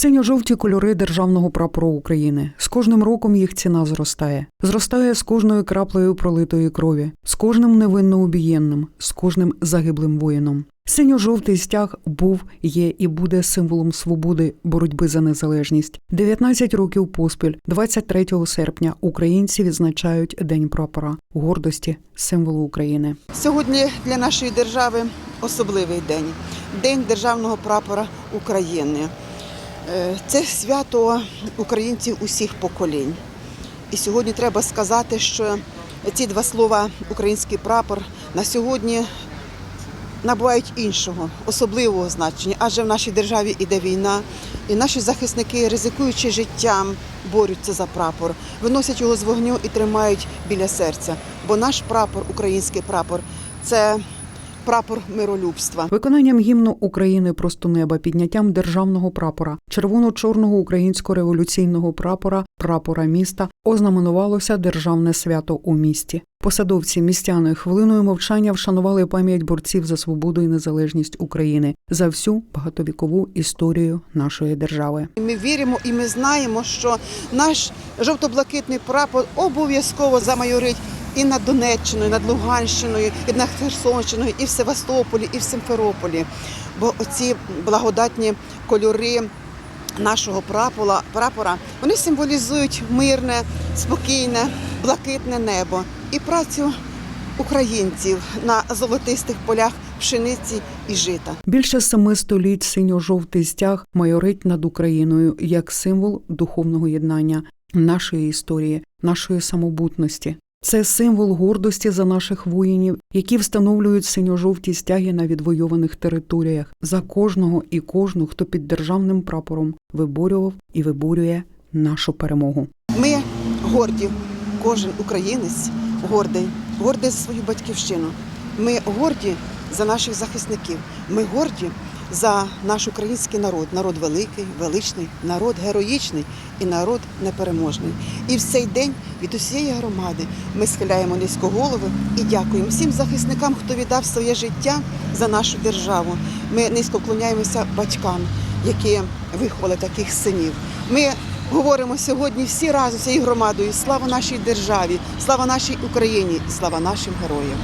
Синьо-жовті кольори державного прапору України. З кожним роком їх ціна зростає. Зростає з кожною краплею пролитої крові, з кожним невинно убієнним, з кожним загиблим воїном. Синьо-жовтий стяг був, є і буде символом свободи, боротьби за незалежність. 19 років поспіль, 23 серпня, українці відзначають День прапора гордості, символу України. Сьогодні для нашої держави особливий день День державного прапора України. Е, Це свято українців усіх поколінь. І сьогодні треба сказати, що ці два слова український прапор на сьогодні набувають іншого, особливого значення, адже в нашій державі іде війна, і наші захисники, ризикуючи життям, борються за прапор, виносять його з вогню і тримають біля серця. Бо наш прапор, український прапор, це прапор миролюбства. Виконанням гімну України просто неба, підняттям державного прапора, червоно-чорного українського революційного прапора, прапора міста ознаменувалося державне свято у місті. Посадовці містяни хвилиною мовчання вшанували пам'ять борців за свободу і незалежність України за всю багатовікову історію нашої держави. Ми віримо і ми знаємо, що наш жовто-блакитний прапор обов'язково замайорить і над Донеччиною, і над Луганщиною, і над Херсонщиною, і в Севастополі, і в Симферополі. Бо оці благодатні кольори нашого прапора, прапора вони символізують мирне, спокійне, блакитне небо і працю українців на золотистих полях пшениці і жита. Більше семи століть синьо-жовтий стяг майорить над Україною як символ духовного єднання нашої історії, нашої самобутності. Це символ гордості за наших воїнів, які встановлюють синьо-жовті стяги на відвойованих територіях за кожного і кожну, хто під державним прапором виборював і виборює нашу перемогу. Ми горді, кожен українець гордий, гордий за свою батьківщину. Ми горді за наших захисників. Ми горді за наш український народ. Народ великий, величний, народ героїчний і народ непереможний. І в цей день від усієї громади ми схиляємо низько голови і дякуємо всім захисникам, хто віддав своє життя за нашу державу. Ми низько вклоняємося батькам, які виховали таких синів. Ми говоримо сьогодні всі разом, всією громадою. Слава нашій державі, слава нашій Україні, слава нашим героям.